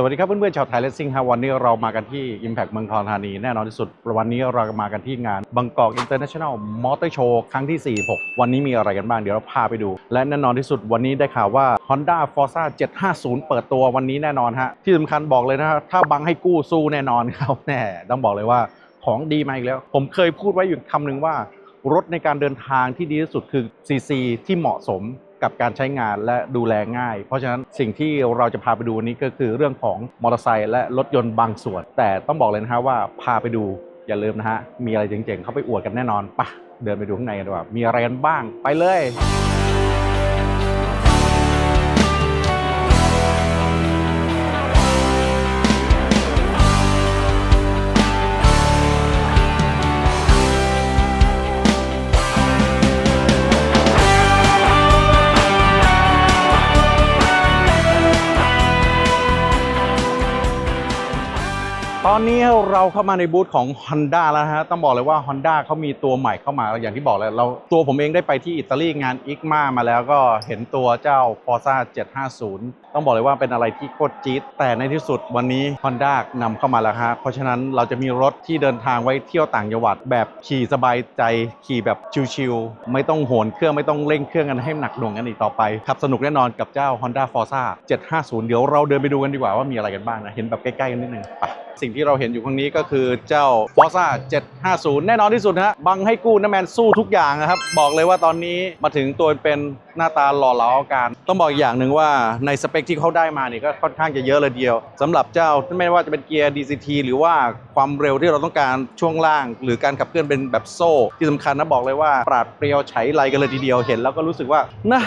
สวัสดีครับเพื่อนๆชาวไทยเลสซิ่งครับวันนี้เรามากันที่ Impact เมืองทองธานี แน่นอนที่สุด วันนี้เรามากันที่งานบางกอก International Motor Show ครั้งที่ 46 วันนี้มีอะไรกันบ้าง เดี๋ยวเราพาไปดู และแน่นอนที่สุดวันนี้ได้ข่าวว่า Honda Forza 750 เปิดตัววันนี้แน่นอนฮะ ที่สำคัญบอกเลยนะฮะถ้าบังให้กู้สู้แน่นอนครับแน่ต้องบอกเลยว่าของดีมาอีกแล้ว ผมเคยพูดไว้อยู่คำหนึ่งว่ารถในการเดินทางที่ดีที่สุดคือ CC ที่เหมาะสม กับการใช้งานและดูแลง่าย เพราะฉะนั้นสิ่งที่เราจะพาไปดูนนี้ก็คือเรื่องของมอเตอร์ไซค์และรถยนต์บางส่วน แต่ต้องบอกเลยนะฮะว่าพาไปดูอย่าลืมนะฮะมีอะไรเจ๋งๆ เข้าไปอวดกันแน่นอนปะเดินไปดูข้างในกันดีกว่ามีอะไรกันบ้างไปเลย อนนี้เราเข้ามาในบูธของ Honda แล้วฮะต้องบอกเลยว่า Honda เขามีตัวใหม่เข้ามาอย่างที่บอกเลยเราตัวผมเองได้ไปที่อิตาลีงาน ICMA มาแล้วก็เห็นตัวเจ้า Forza 750 ต้องบอกเลยว่าเป็นอะไรที่โคตรจี๊ดแต่ในที่สุดวันนี้ Honda นำเข้ามาแล้วฮะเพราะฉะนั้นเราจะมีรถที่เดินทางไว้เที่ยวต่างจังหวัด แบบขี่สบายใจขี่แบบชิลๆไม่ต้องโหนเครื่องไม่ต้องเร่งเครื่องกันให้หนักหน่วงกันอีกต่อไปขับสนุกแน่นอนกับเจ้า Honda Forza 750 เดี๋ยวเราเดินไปดูกันดีกว่าว่ามีอะไรกันบ้างนะเห็นแบบใกล้ๆกันนิดนึงไป สิ่งที่เราเห็นอยู่ข้างนี้ก็คือเจ้า Forza 750 แน่นอนที่สุดนะฮะบังให้กู้น้ำแมนสู้ทุกอย่างนะครับ บอกเลยว่าตอนนี้มาถึงตัวเป็นหน้าตาหล่อเหลาอาการ ต้องบอกอีกอย่างหนึ่งว่าในสเปคที่เขาได้มานี่ก็ค่อนข้างจะเยอะเลยเดียวสำหรับเจ้าไม่ว่าจะเป็นเกียร์ DCT หรือว่าความเร็วที่เราต้องการช่วงล่าง หรือการขับเคลื่อนเป็นแบบโซ่ ที่สำคัญนะบอกเลยว่าปราดเปรียวไฉไลกันเลยทีเดียวเห็น แล้วก็รู้สึกว่านะ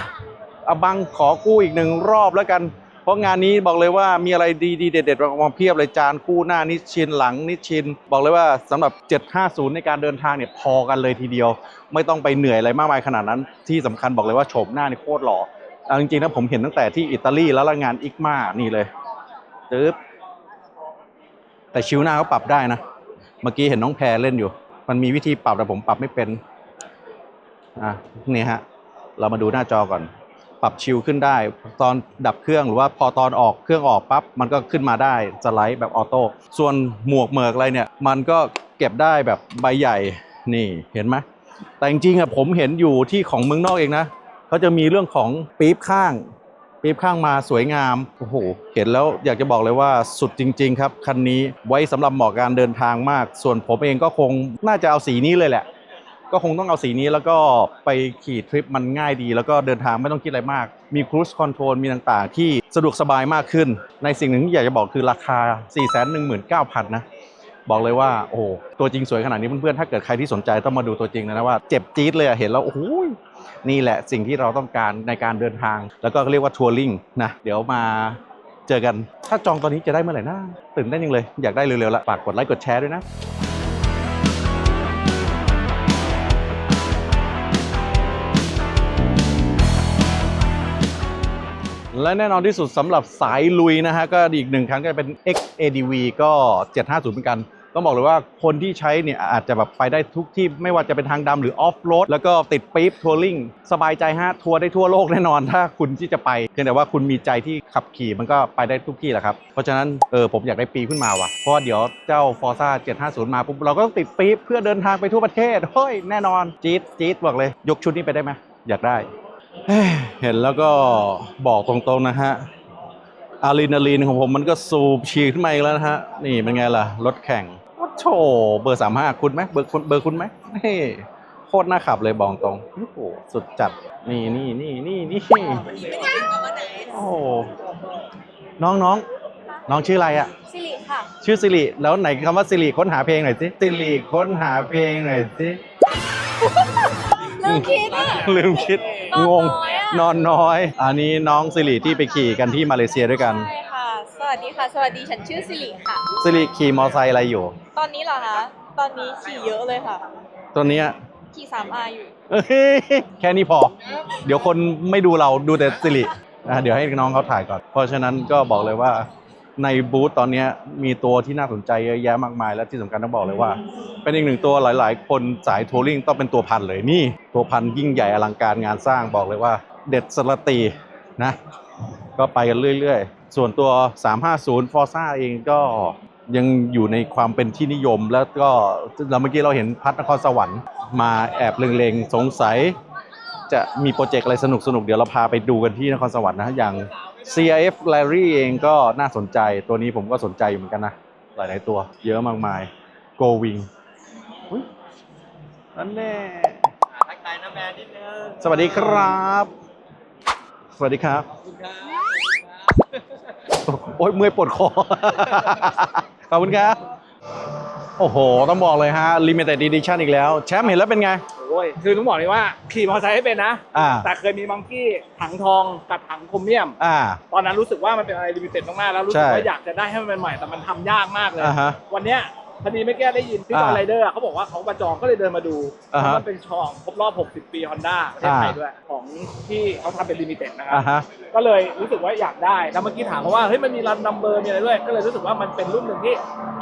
อบังขอกู้อีกหนึ่งรอบแล้วกัน เพราะงานนี้บอกเลยว่ามีอะไรดีๆเด็ดๆมาเพียบเลยจานคู่หน้านิชชินหลังนิชชิน บอกเลยว่าสำหรับ 750 ในการเดินทางเนี่ยพอกันเลยทีเดียว ไม่ต้องไปเหนื่อยอะไรมากมายขนาดนั้น ที่สำคัญบอกเลยว่าโฉมหน้านี่โคตรหล่อเอาจริงๆนะผมเห็นตั้งแต่ที่อิตาลีแล้วละงานอิกมานี่เลยตึ๊บแต่ชิวหน้าเขาปรับได้นะ เมื่อกี้เห็นน้องแพรเล่นอยู่ มันมีวิธีปรับแต่ผมปรับไม่เป็น อะนี่ฮะ เรามาดูหน้าจอก่อน ปรับชิลขึ้นได้ ตอนดับเครื่องหรือว่าพอตอนออกเครื่องออกปั๊บมันก็ขึ้นมาได้สไลด์แบบออโต้ส่วนหมวกเหมือกอะไรเนี่ย มันก็เก็บได้แบบใบใหญ่นี่เห็นไหมแต่จริงๆอะผมเห็นอยู่ที่ของเมืองนอกเองนะเขาจะมีเรื่องของปี๊บข้างปี๊บข้างมาสวยงามโอ้โหเห็นแล้วอยากจะบอกเลยว่าสุดจริง ๆ ครับคันนี้ไว้สำหรับเหมาะการเดินทางมาก ส่วนผมเองก็คงน่าจะเอาสีนี้เลยแหละ ก็คงต้องเอาสีนี้แล้วก็ไปขี่ทริปมันง่ายดี แล้วก็เดินทางไม่ต้องคิดอะไรมาก มีครู e คอนโทรลมีต่างๆ ที่สะดวกสบายมากขึ้น ในสิ่งหนึ่งที่อยากจะบอกคือราคา 419,000 นะ บอกเลยว่าโอ้ตัวจริงสวยขนาดนี้เพื่อนๆถ้าเกิดใครที่สนใจต้องมาดูตัวจริงเลยนะว่าเจ็บจี๊ดเลยเห็นแล้วโอ้โหนี่แหละสิ่งที่เราต้องการในการเดินทาง แล้วก็เรียกว่าทัวริงนะเดี๋ยวมาเจอกันถ้าจองตอนนี้จะได้เมื่อไหร่นะตื่นเต้นยังเลย อยากได้เร็วๆละฝากกดไลค์กดแชร์ด้วยนะ และแน่นอนที่สุดสำหรับสายลุยนะฮะก็อีกหนึ่งครั้งก็เป็น XADV ก็ 750 เหมือนกัน ต้องบอกเลยว่าคนที่ใช้เนี่ยอาจจะแบบไปได้ทุกที่ไม่ว่าจะเป็นทางดำหรือออฟโรดแล้วก็ติดปี๊บทัวริงสบายใจฮะทัวร์ได้ทั่วโลกแน่นอน ถ้าคุณที่จะไปเพียงแต่ว่าคุณมีใจที่ขับขี่มันก็ไปได้ทุกที่แหละครับ เพราะฉะนั้นเออผมอยากได้ปีขึ้นมาว่ะเพราะว่าเดี๋ยวเจ้า Forza 750 มาปุ๊บเราก็ต้องติดปี๊บเพื่อเดินทางไปทั่วประเทศเฮ้ยแน่นอนจี๊ดจี๊ดบอกเลย ยกชุดนี้ไปได้ไหมอยากได้ เฮ้ยเห็นแล้วก็บอกตรงๆนะฮะอะดรีนาลีนของผมมันก็สูบฉีดขึ้นมาอีกแล้วนะฮะ นี่เป็นไงล่ะ รถแข่งโอ้โถเบอร์สามห้าคุณไหมเบอร์คุณเบอร์คุณไหมนี่โคตรน่าขับเลยบอกตรงโอ้โหสุดจัด นี่นี่นี่นี่นี่โอ้โหน้องน้องน้องชื่ออะไรอะสิริค่ะ ชื่อสิริแล้วไหนคำว่าสิริค้นหาเพลงหน่อยสิสิริค้นหาเพลงหน่อยสิ เริ่มคิดอะ ลืมคิด นงอนง น้อยอะ นอนน้อย อันนี้น้องสิริที่ไปขี่กันที่มาเลเซียด้วยกันใช่ค่ะ สวัสดีค่ะ สวัสดีฉันชื่อสิริค่ะ สิริขี่มอไซค์อะไรอยู่ ตอนนี้เหรอคะ ตอนนี้ขี่เยอะเลยค่ะ ตัวเนี้ยขี่สามอาอยู่ เอ้ยแค่นี้พอ เดี๋ยวคนไม่ดูเราดูแต่สิริอะเดี๋ยวให้น้องเขาถ่ายก่อน เพราะฉะนั้นก็บอกเลยว่า ในบูธตอนนี้มีตัวที่น่าสนใจเยอะแยะมากมาย และที่สำคัญต้องบอกเลยว่า เป็นอีกหนึ่งตัวหลาย ๆ คนสายทัวริงต้องเป็นตัวพันเลยนี่ตัวพันยิ่งใหญ่อลังการงานสร้างบอกเลยว่า เด็ดสลตีนะก็ไปกันเรื่อย ๆ ส่วนตัว 350 Forza เองก็ยังอยู่ในความเป็นที่นิยม แล้วก็เราเมื่อกี้เราเห็นพัฒนครสวรรค์มาแอบเล็งๆ สงสัย จะมีโปรเจกต์อะไรสนุกๆ เดี๋ยวเราพาไปดูกันที่นครสวรรค์นะอย่าง CRF Larry เองก็น่าสนใจตัวนี้ผมก็สนใจอยู่เหมือนกันนะ หลาย ๆ ตัว เยอะมากมาย Go Wing อุ๊ยนั่นแน่ทักทายน้าแมนนิดนึงสวัสดีครับ สวัสดีครับขอบคุณครับโอ๊ยเมื่อยปวดคอ ขอบคุณครับ โอ้โห ต้องบอกเลยฮะ Limited Edition อีกแล้ว แชมป์เห็นแล้วเป็นไง โอ้ยคือต้องบอกเลยว่าขี่มอเตอร์ไซค์ให้เป็นนะ อ่า แต่เคยมีมังกี้ถังทองกับถังโครเมียม อ่า ตอนนั้นรู้สึกว่ามันเป็นอะไรลิมิเต็ดมากๆแล้วรู้สึกใช่ว่าอยากจะได้ให้มันเป็นใหม่แต่มันทำยากมากเลย อ่าฮะวันเนี้ย พอดีไม่แก้ได้ยินพี่จออ่าไรเดอร์เขาบอกว่าเขามาจองก็เลยเดินมาดูอ่าเพฮะราะมันเป็นช่องครบรอบ 60 ปีฮอนด้าประเทศไทยด้วยของที่เขาทำเป็นลิมิเต็ดนะครัอ่าบ ฮะ ก็เลยรู้สึกว่าอยากได้ แล้วเมื่อกี้ถามเขาว่า เฮ้ย มันมีรันนัมเบอร์มีอะไรด้วย ก็เลยรู้สึกว่ามันเป็นรุ่นหนึ่งที่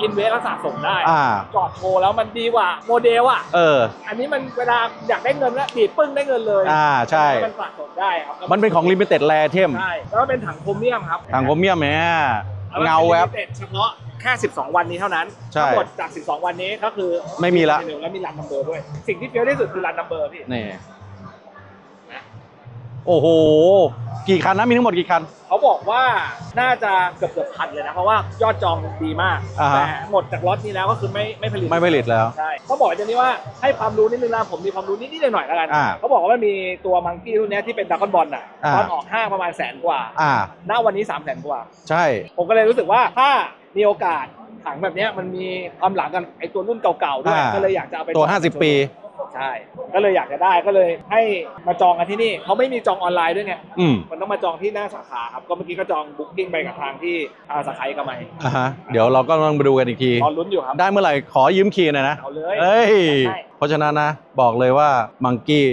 อินเวสและสะสมได้ อ่า จอดโชว์แล้วมันดีกว่าโมเดลอะ เออ อันนี้มันเวลาอยากได้เงินแล้วดีดปึ้งได้เงินเลยอ่าใช่ มันสะสมได้ครับมันเป็นของ Limited Rare เทมใช่ แล้วก็เป็นถังโครเมียมครับ ทางผมเมียมแหมแล้วก็ เงาแวบป็น limited เฉพาะแค่ 12 วันนี้เท่านั้นใช่ทั้งหมดจาก 12 วันนี้ก็คือไม่มีละหนึ่งแล้วมีรันนัมเบอร์ด้วย สิ่งที่เฟี้ยวที่สุดคือรันนัมเบอร์พี่ นี่ โอ้โห กี่คันนะมีทั้งหมดกี่คัน เขาบอกว่าน่าจะเกือบเกือบพันเลยนะ เพราะว่ายอดจองดีมาก อ่าฮะ แต่หมดจากล็อตนี้แล้วก็คือไม่ไม่ผลิต ไม่ผลิตแล้ว ใช่เขาบอกอย่างนี้ว่าให้ความรู้นิดนึงนะผมมีความรู้นิดๆหน่อยๆแล้วกันอ่าเขาบอกว่ามันมีตัวมังกี้รุ่นเนี้ยที่เป็นดากอนบอลอะอ่า ตอนออกห้างประมาณแสนกว่าอ่า ณวันนี้3ามแสนกว่า ใช่ ผมก็เลยรู้สึกว่าถ้ามีโอกาสถังแบบเนี้ยมันมีความหลังกันไอตัวรุ่นเก่าๆด้วยอ่า ก็เลยอยากจะเอาไปตัวจอง50 ปี ใช่ ก็เลยอยากจะได้ก็เลยให้มาจองกันที่นี่เขาไม่มีจองออนไลน์ด้วยไงอืมมันต้องมาจองที่หน้าสาขาครับก็เมื่อกี้ก็จองบุ๊กิ้งไปกับทางที่อ่าสาขาเอกมัยอ่าฮะเดี๋ยวเราก็ต้องมาดูกันอีกที รอลุ้นอยู่ครับ ได้เมื่อไหร่ขอยืมคีย์หน่อยนะเอาเลย เอ้ย ได้ เพราะฉะนั้นนะ บอกเลยว่ามังกี้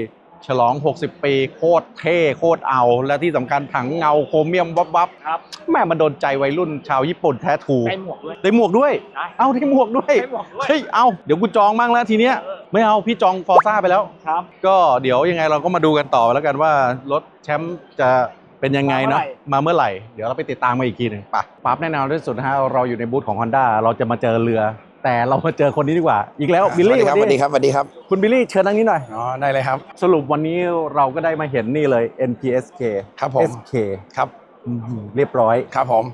ฉลอง 60 ปี โคตรเท่โคตรเอา และที่สำคัญถังเงาโครเมียมวับวับครับแม่มันโดนใจวัยรุ่นชาวญี่ปุ่นแท้ถูได้หมวกด้วย ได้หมวกด้วย ได้ เอาได้หมวกด้วย ได้หมวกด้วยเฮ้ย เอาเดี๋ยวกูจองมั่งแล้วทีเนี้ย เออไม่เอาพี่จองฟอร์ซ่าไปแล้ว ครับก็เดี๋ยวยังไงเราก็มาดูกันต่อแล้วกันว่ารถแชมป์จะเป็นยังไงเนาะมาเมื่อไหร่ เดี๋ยวเราไปติดตามมาอีกทีหนึ่งไปปั๊บแน่นอนที่สุดนะฮะเราอยู่ในบูธของ Honda เราจะมาเจอเรือ แต่เรามาเจอคนนี้ดีกว่า อีกแล้วบิลสวัสลี่ดีครับสวัสดีครับสวัสดีครับคุณบิลลี่เชิญนั่งนี้หน่อยอ๋อได้เลยครับ สรุปวันนี้เราก็ได้มาเห็นนี่เลย NPSK ครับผม SK ครับอืมเรียบร้อยครับผม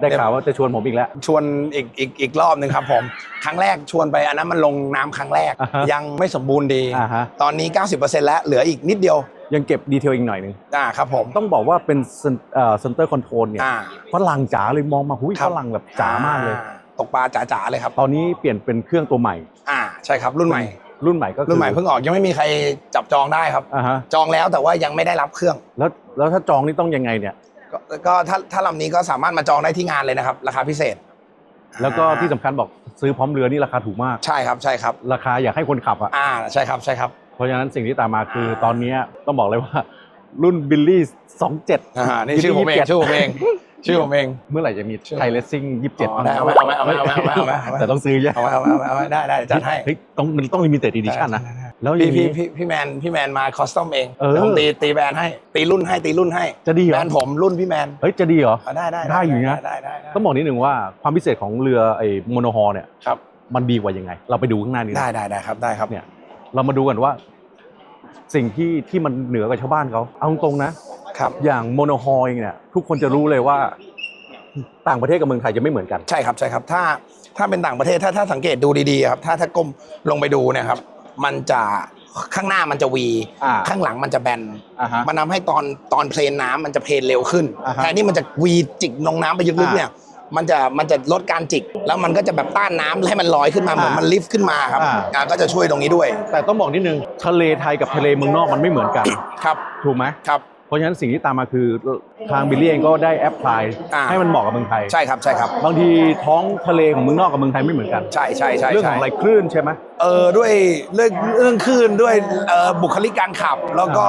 ได้ข่าวว่าจะชวนผมอีกแล้ว ชวนอีกอีกอีกรอบหนึ่งครับผม ครั้งแรกชวนไปอันนั้นมันลงน้ำครั้งแรกอ่าฮะยังไม่สมบูรณ์ดีอ่าฮะตอนนี้ 90%แล้วเหลืออีกนิดเดียว ยังเก็บดีเทลอีกหน่อยหนึงอ่าครับผม ต้องบอกว่าเป็นเซ็นเตอร์คอนโทรลเนี่ยอ่าฝรั่งจ๋าเลยมองมาหุยครัฝบรั่งแบบจ๋ามากเลยอ่ ตกปลาจ๋าๆเลยครับ ตอนนี้เปลี่ยนเป็นเครื่องตัวใหม่ อ่าใช่ครับรุ่นใหม่ รุ่นใหม่ก็คือรุ่นใหม่เพิ่งออกยังไม่มีใครจับจองได้ครับ อ่าฮะจองแล้วแต่ว่ายังไม่ได้รับเครื่อง แล้วแล้วถ้าจองนี่ต้องยังไงเนี่ย ก็ก็ถ้าถ้าลำนี้ก็สามารถมาจองได้ที่งานเลยนะครับ ราคาพิเศษแล้วก็อ่าที่สำคัญบอกซื้อพร้อมเรือนี่ราคาถูกมาก ใช่ครับใช่ครับ ราคาอยากให้คนขับอะ อ่าใช่ครับใช่ครับ เพราะฉะนั้นสิ่งที่ตามมาคือตอนนี้ต้องบอกเลยว่า รุ่นบิลลี่27อ่านี่ชื่อผมเองชื่อผมเองชื่อผมเอง เมื่อไหร่จะมีชื่อไทยเลสซิ่ง27อ๋อได้เอาไหมเอาไหมเอาไหมเอาไหมเอาไหมเอาไหมเอาไหมแต่ต้องซื้อเยอะเอาไว้เอาไว้เอาไว้เอาไว้ได้ได้จัดให้เฮ้ยต้องมันต้องลิมิเต็ดอีดิชั่นนะแล้วอพี่ย่างพี่นี้พี่พี่แมนพี่แมนมาคอสตอมเองเออดี๋ยวผมตีตีแบรนด์ให้ตีรุ่นให้ตีรุ่นให้จะดีเหรแบอรนด์ผมรุ่นพี่แมนเฮ้ยจะดีเหรอเอาได้ได้ได้อยู่นะได้ได้ได้ต้องบอกนิดหนึ่งว่าความพิเศษของเรือไอ้โมโนฮอลเนี่ยครับมันดีกว่ายังไง เราไปดูข้างหน้านี้นะได้ได้ได้ครับได้ครับเนี่ยเรามาดูกันว่า สิ่งที่ที่มันเหนือกว่าชาวบ้านเขาเอาตรงๆนะครับ อย่างโมโนฮอลเองเนี่ยทุกคนจะรู้เลยว่าต่างประเทศกับเมืองไทยจะไม่เหมือนกัน ใช่ครับใช่ครับ ถ้าถ้าเป็นต่างประเทศถ้าถ้าสังเกตดูดีๆครับ ถ้าถ้าก้มลงไปดูเนยครับ มันจะข้างหน้ามันจะวีอ่าข้างหลังมันจะแบนอ่าฮะมันทำให้ตอนตอนเพลนน้ำมันจะเพลนเร็วขึ้นอ่าฮะแทนที่มันจะวีจิกลงน้ำไปลึกๆเนี่ย มันจะมันจะลดการจิก แล้วมันก็จะแบบต้านน้ำให้มันลอยขึ้นมาเหมือนอ่ามัมันลิฟต์ขึ้นมาครับอ่า อ่าก็จะช่วยตรงนี้ด้วยแต่ต้องบอกนิดนึงทะเลไทยกับทะเลเมืองนอกมันไม่เหมือนกัน ครับถูกไหมครับ เพราะฉะนั้นสิ่งที่ตามมาคือทางบิลลี่เองก็ได้แอปพลายอ่า ให้มันเหมาะกับเมืองไทยใช่ครับใช่ครับ บางทีท้องทะเลของเมืองนอกกับเมืองไทยไม่เหมือนกัน ใช่ใช่ใช่เรื่องขใช่องอะไรคลื่นใช่ไหม เออด้วยเรื่องเรื่องคลื่นด้วยเอ่อบุคลิกการขับ แล้วก็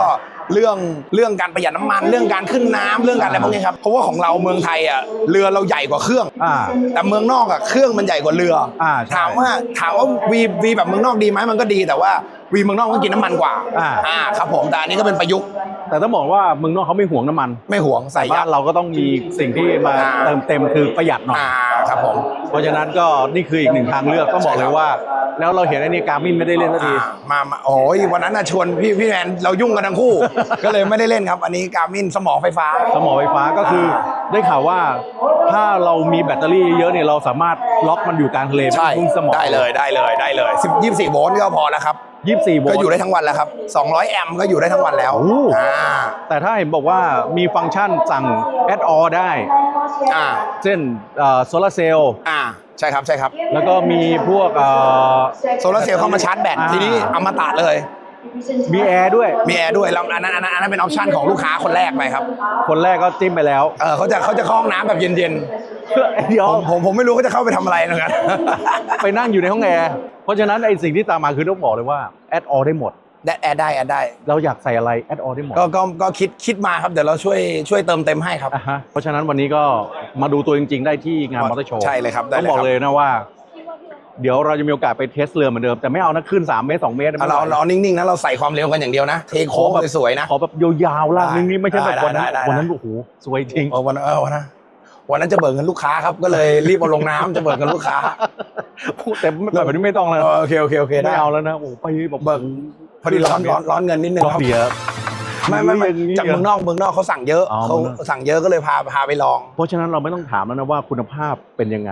เรื่องเรื่องการประหยัดน้ำมัน เรื่องการขึ้นน้ำเรื่องการอะไรพวกนี้ครับเพราะว่าของเราเมืองไทยอะเรือเราใหญ่กว่าเครื่อง อ่า แต่เมืองนอกอะเครื่องมันใหญ่กว่าเรืออาใช่ถามว่าถามว่าวีวีแบบเมืองนอกดีไหมมันก็ดีแต่ว่าวีเมืองนอกก็กินน้ำมันกว่าอ่าอ่า ครับผมแต่อันนี้ก็เป็นประยุกต์แต่ต้องบอกว่าเมืองนอกเขาไม่ห่วงน้ำมันไม่ห่วงใส่บ้ายันดเราก็ต้องมีสิ่งที่มาอ่า เติมเต็มคือประหยัดหน่อย อ่าครับผม เพราะฉะนั้นก็นี่คืออีกหนึ่งทางเลือกต้องบอกเลยว่า แล้วเราเห็นไอ้นี่การมินไม่ได้เล่นสักที อ่ามามาโอ้ยวันนั้นน่ะชวนพี่พี่แมนเรายุ่งกันทั้งคู่ก็เลยไม่ได้เล่นครับ อันนี้การมินสมองไฟฟ้า สมอไฟฟ้าก็คือได้ข่าวว่าถ้าเรามีแบตเตอรี่เยอะเนี่ยเราสามารถล็อกมันอยู่กลางทะเลใช่พุ่งสมองได้เลยได้เลยได้เลย10 24โวลต์ก็พอแล้วครับยี่สิบสี่โวลก็ต์อยู่ได้ทั้งวันแล้วครับ200 แอมป์ก็อยู่ได้ทั้งวันแล้วโอ้อ่าแต่ถ้าเห็นบอกว่ามีฟังก์ชันสั่งแอดออได้อ่าเช่นโซลาเซลล์อ่าใช่ครับใช่ครับ แล้วก็มีพวกเอ่อโซลาร์เซลล์เข้ามาชาร์จแบตอ่าทีนี้อมตะเลย มีแอร์ด้วย มีแอร์ด้วยแล้วอันนั้นอันนั้นอันนั้นเป็นออปชันของลูกค้าคนแรกไปครับคนแรกก็จิ้มไปแล้ว เออเขาจะเขาจะเข้าห้องน้ำแบบเย็นเดี๋ยๆวผมผมผมไม่รู้เขาจะเข้าไปทำอะไรเหมือนกันไปนั่งอยู่ในห้องแอร์เพราะฉะนั้นไอ้สิ่งที่ตามมาคือต้องบอกเลยว่าแอดออได้หมดได้แอร์ได้แอร์ได้เราอยากใส่อะไรแอดออได้หมดก็ก็ก็คิดคิดมาครับเดี๋ยวเราช่วยช่วยเติมเต็มให้ครับ อะฮะเพราะฉะนั้นวันนี้ก็มาดูตัวจริงๆ ได้ที่งานมอเตอร์โชว์ใช่เลยครับได้ต้องเลยบอกครับ เลยนะว่า เดี๋ยวเราจะมีโอกาสไปเทสเรือเหมือนเดิมแต่ไม่เอานะขึ้น3เมตร2เมตรเอาเราเรานิ่งๆนะเราใส่ความเร็วกันอย่างเดียวนะเทโค้งสวยๆนะ ขอแบบยาวๆล่างนึงนี่ไม่ใช่แบบได้วันนั้นได้ได้ วันนั้นโอ้โหสวยจริง เออวันนั้นเออวันนั้นวันนั้นจะเบิกเงินลูกค้าครับก็เลยรีบเอาลงน้ำจะเบิกเงินลูกค้าแต่แบบนี้ไม่ต้องแล้วเออโอเคโอเคโอเคได้ ไม่เอาแล้วนะโอ้โหไปแบบเบิก พอดีร้อนร้อนร้อนเงินนิดนึงก็ครับเบียร์ ไม่ไม่ไม่จากเมืองนอกเมืองนอกเขาสั่งเยอะอ๋อเขาเมืองนอก สั่งเยอะก็เลยพาพาไปลอง เพราะฉะนั้นเราไม่ต้องถามแล้วนะว่าคุณภาพเป็นยังไง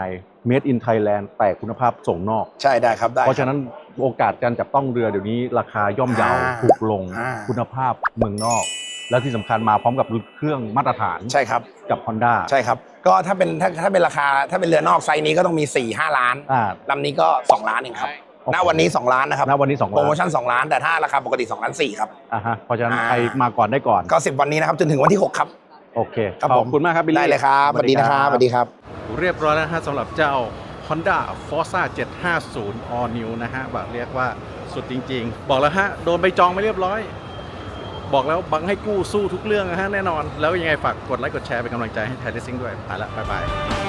Made in Thailand แต่คุณภาพส่งนอก ใช่ได้ครับได้เพราะฉะนั้นโอกาสการจับต้องเรือเดี๋ยวนี้ราคาย่อมเยาอ่าถูกลง อ่า คุณภาพเมืองนอก แล้วที่สำคัญมาพร้อมกับเครื่องมาตรฐานใช่ครับ กับ Honda ใช่ครับ ก็ถ้าเป็นถ้าถ้าเป็นราคาถ้าเป็นเรือนอกไซส์นี้ก็ต้องมี4ี่ห้าล้านอ่าลำนี้ก็ 2 ล้านเองครับโอ้โหณวันนี้ 2 ล้านนะครับณวันนี้2โปรล้านโมชั่น 2 ล้าน แต่ถ้าราคาปกติ2ล้าน4ครับ อ่าฮะเพราะฉะนั้นอ่า ใครมาก่อนได้ก่อน ก็ 10 วันนี้นะครับ จนถึงวันที่ 6 ครับ โอเค ครับขผอบมคุณมากครับบิลลี่ได้เลยครับสวัสดีนะครับสวัสดีครับ เรียบร้อยแล้วนะฮะสำหรับเจ้า Honda Forza 750 All New นะฮะแบบเรียกว่าสุดจริง ๆ บอกแล้วฮะ โดนไปจองไปเรียบร้อย บอกแล้วบังให้กู้สู้ทุกเรื่องนะฮะแน่นอน แล้วยังไงฝากกดไลค์กดแชร์เป็นกำลังใจให้ไทยเลสซิ่งด้วยไปละบ๊ายบาย